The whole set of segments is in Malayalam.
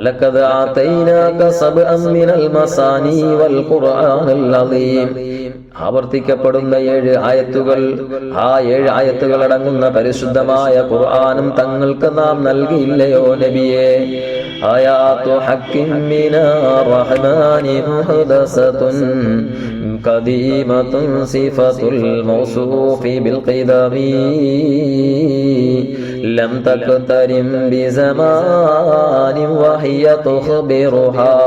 ولقد آتيناك سبعا من المثاني والقرآن العظيم ആവർത്തിക്കപ്പെടുന്ന ഏഴ് ആയത്തുകൾ ആ ഏഴ് ആയത്തുകൾ അടങ്ങുന്ന പരിശുദ്ധമായ ഖുർആനും തങ്ങൾക്ക് നാം നൽകിയില്ലയോ നബിയെ ആയാത്തു ഹക്കിൻ മിനാർ റഹ്മാനി മുഹദസത്തുൻ ഖദീമത്തുൻ സിഫത്തുൽ മൗസൂഫി ബിൽ ഖിദമി لم تقترم بزمان وهي تخبرها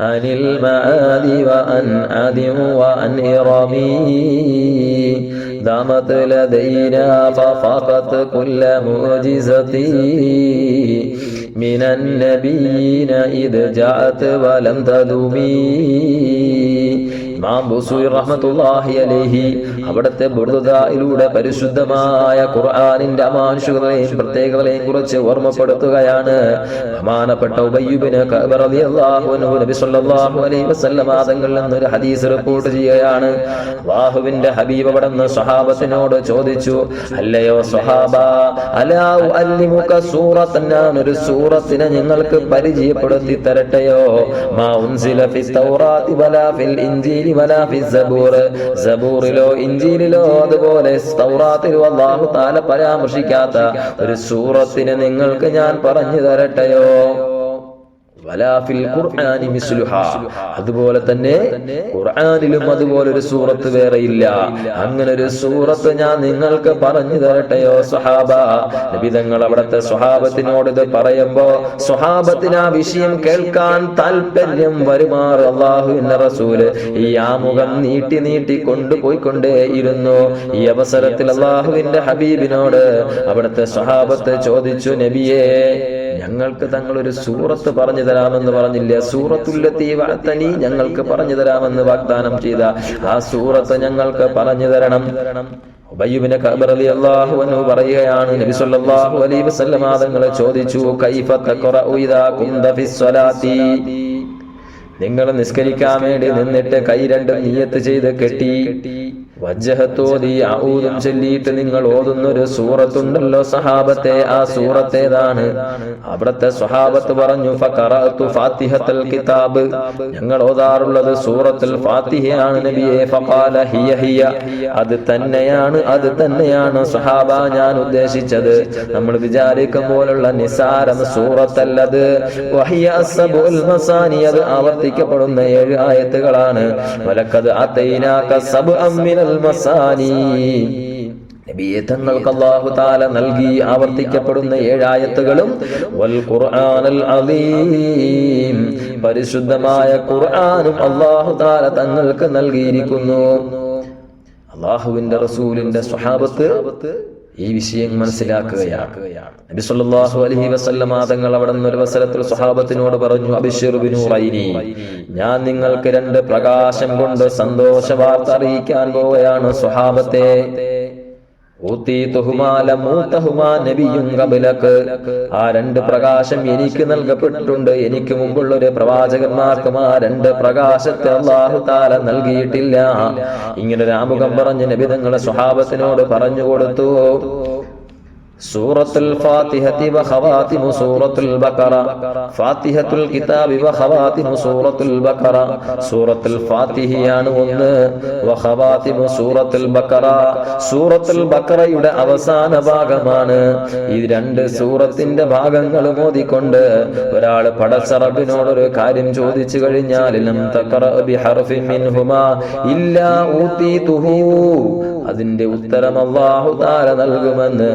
عن المعاد وأن عد وأن إرمي دامت لدينا ففقت كل معجزة من النبيين إذ جاءت ولم تدمي ഇമാം ബുസൂരി റഹ്മത്തുള്ളാഹി അലൈഹി അവിടുത്തെ ബുർദയിലൂടെ പരിശുദ്ധമായ ഖുർആനിന്റെ അമാനുഷികതയെയും പ്രത്യേകതകളെയും കുറിച്ച് ഓർമ്മപ്പെടുത്തുകയാണ് ബഹുമാനപ്പെട്ട ഉബയ്യുബിന് കഅബ് റളിയല്ലാഹു അൻഹു നബി സല്ലല്ലാഹു അലൈഹി വസല്ലം ആദങ്ങളിൽ നിന്ന് ഒരു ഹദീസ് റിപ്പോർട്ട് ചെയ്യുകയാണ് അല്ലാഹുവിന്റെ ഹബീബ് അവിടെ നിന്ന് സ്വഹാബത്തിനോട് ചോദിച്ചു അല്ലയോ സ്വഹാബ അലാ ഉഅല്ലിമുക സൂറത്തൻ ഞാൻ ഒരു സൂറത്തിനെ നിങ്ങൾക്ക് പരിചയപ്പെടുത്തി തരട്ടെയോ? സബൂറിലോ ഇൻജീലിലോ അതുപോലെ അല്ലാഹു തആല പരാമർശിക്കാത്ത ഒരു സൂറത്തിനെ നിങ്ങൾക്ക് ഞാൻ പറഞ്ഞു തരട്ടെയോ? അതുപോലെ തന്നെ ഖുർആാനിലും അതുപോലെ ഒരു സൂറത്ത് വേറെയില്ല. അങ്ങനെ ഒരു സൂറത്ത് ഞാൻ നിങ്ങൾക്ക് പറഞ്ഞു തരട്ടെയോ സുഹാബ നബി തങ്ങൾ അവിടുത്തെ സ്വഹാബത്തിനോട് ഇത് പറയുമ്പോ സ്വഹാബത്തിന് ആ വിഷയം കേൾക്കാൻ താല്പര്യം വരുമാർ അള്ളാഹുവിന്റെ റസൂൽ. ഈ ആമുഖം നീട്ടി നീട്ടി കൊണ്ടുപോയിക്കൊണ്ടേ ഇരുന്നു ഈ അവസരത്തിൽ അള്ളാഹുവിന്റെ ഹബീബിനോട് അവിടുത്തെ സ്വഹാബത്ത് ചോദിച്ചു നബിയേ ഞങ്ങൾക്ക് തങ്ങൾ ഒരു സൂറത്ത് പറഞ്ഞു തരാമെന്ന് പറഞ്ഞില്ല? സൂറത്തുല്ലത്തി വാത്തനി ഞങ്ങൾക്ക് പറഞ്ഞു തരാമെന്ന് വാഗ്ദാനം ചെയ്ത ആ സൂറത്ത് ഞങ്ങൾക്ക് പറഞ്ഞു തരണം. ഉബയ്യുബിനെ പറയുകയാണ് നബി അലൈഹി ചോദിച്ചു കൈഫ ഇദാ കുന്ത നിങ്ങൾ നിസ്കരിക്കാൻ വേണ്ടി നിന്നിട്ട് കൈ രണ്ടും നീയത്ത് ചെയ്ത് കെട്ടി. വജ്ജഹത്തോതി ഔദും ചൊല്ലിയിട്ട് നിങ്ങൾ ഓതുന്ന ഒരു സൂറത്തുണ്ടല്ലോ സഹാബത്തെ ആ സൂറത്തേതാണ്. അവിടത്തെ സ്വഹാബത്ത് പറഞ്ഞു ഫഖറഅതു ഫാത്തിഹത്തുൽ കിതാബ്. ഞങ്ങൾ ഓതാറുള്ളത് സൂറത്തുൽ ഫാത്തിഹയാണ് നബിയെ ഫഖാല ഹിയ ഹിയ. അത് തന്നെയാണ് അത് തന്നെയാണ് സ്വഹാബ ഞാൻ ഉദ്ദേശിച്ചത്. നമ്മൾ വിചാരിക്കും പോലുള്ള നിസാരം സൂറത്തല്ലത്. വഹിയ അസ്സബുൽ മസാനി അത് ആവർത്തിക്കപ്പെടുന്ന ഏഴ് ആയത്തുകളാണ്. വലക്കത് അതൈനാക സബ് അമ്മിനൽ മസാനി. നബിയെ തങ്ങൾക്ക് അല്ലാഹു തആല നൽകി ആവർത്തിക്കപ്പെടുന്ന ഏഴായത്തുകളും വൽ ഖുർആനൽ അലീം പരിശുദ്ധമായ ഖുർആനും അല്ലാഹു തആല തങ്ങൾക്ക് നൽകിയിരിക്കുന്നു. അള്ളാഹുവിന്റെ റസൂലിന്റെ സ്വഹാബത്ത് ഈ വിഷയം മനസ്സിലാക്കുകയാണ്. നബി സല്ലല്ലാഹു അലൈഹി വസല്ലമ തങ്ങൾ അവിടെ നിന്ന് ഒരു അവസരത്തിൽ സ്വഹാബത്തിനോട് പറഞ്ഞു അബിശ്ശിർ ബിനുറൈനി ഞാൻ നിങ്ങൾക്ക് രണ്ട് പ്രകാശം കൊണ്ട് സന്തോഷ വാർത്ത അറിയിക്കാൻ പോവുകയാണ് സ്വഹാബത്തെ. ആ രണ്ട് പ്രകാശം എനിക്ക് നൽകപ്പെട്ടിട്ടുണ്ട്. എനിക്ക് മുമ്പുള്ള ഒരു പ്രവാചകന്മാർക്കും ആ രണ്ട് പ്രകാശത്തെ അള്ളാഹു താല നൽകിയിട്ടില്ല. ഇങ്ങനെ രാമുഖം പറഞ്ഞ് നബിതങ്ങളെ സ്വഭാവത്തിനോട് പറഞ്ഞു കൊടുത്തു. സൂറത്തുൽ ഫാത്തിഹത്തി വഖവാതിമു സൂറത്തുൽ ബഖറ. ഫാത്തിഹത്തുൽ കിതാബി വഖവാതിമു സൂറത്തുൽ ബഖറ. സൂറത്തുൽ ഫാത്തിഹയാണ് ഒന്ന്. വഖവാതിമു സൂറത്തുൽ ബഖറ. സൂറത്തുൽ ബഖറയുടെ അവസാന ഭാഗമാണ്. ഈ രണ്ട് സൂറത്തിന്റെ ഭാഗങ്ങൾ ഓതിക്കൊണ്ട് ഒരാൾ പടച്ചറബിനോട് ഒരു കാര്യം ചോദിച്ചു കഴിഞ്ഞാൽ ലം തഖറ ബി ഹർഫിൻ മിൻഹുമാ ഇല്ലാ ഊതീതുഹു അതിന്റെ ഉത്തരം അല്ലാഹു തആല നൽകുമെന്ന്.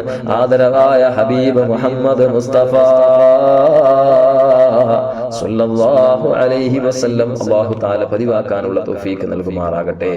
ആദരവായ ഹബീബ് മുഹമ്മദ് മുസ്തഫ സല്ലല്ലാഹു അലൈഹി വസല്ലം അള്ളാഹു താല പതിവാക്കാനുള്ള തൗഫീക്ക് നൽകുമാറാകട്ടെ.